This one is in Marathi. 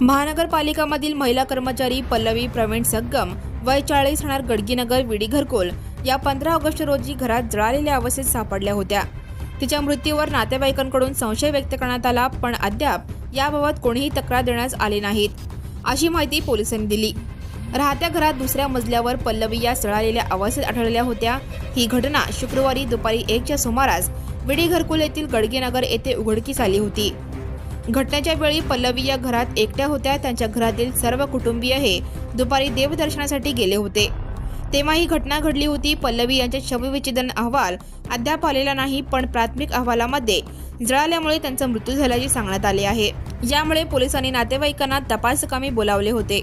महानगरपालिकामधील महिला कर्मचारी पल्लवी प्रवीण सग्गम वय चाळीस राहणार गडगीनगर विडी घरकोल या पंधरा ऑगस्ट रोजी घरात जळालेल्या अवस्थेत सापडल्या होत्या. तिच्या मृत्यूवर नातेवाईकांकडून संशय व्यक्त करण्यात आला पण अद्याप याबाबत कोणीही तक्रार देण्यास आली नाहीत. अशी माहिती पोलिसांनी दिली. राहत्या घरात दुसऱ्या मजल्यावर पल्लवी या जळालेल्या अवस्थेत आढळल्या होत्या. ही घटना शुक्रवारी दुपारी एकच्या सुमारास विडी घरकुल येथील गडगेनगर येथे उघडकीस आली होती. घटनेच्या वेळी पल्लवी या घरात एकट्या होत्या. त्यांच्या घरातील सर्व कुटुंबीय हे दुपारी देवदर्शनासाठी गेले होते. तेव्हा ही घटना घडली होती. पल्लवी यांच्या शवविच्छेदन अहवाल अद्याप आलेला नाही पण प्राथमिक अहवालामध्ये जळाल्यामुळे त्यांचा मृत्यू झाल्याचे सांगण्यात आले आहे. यामुळे पोलिसांनी नातेवाईकांना तपासकामी बोलावले होते.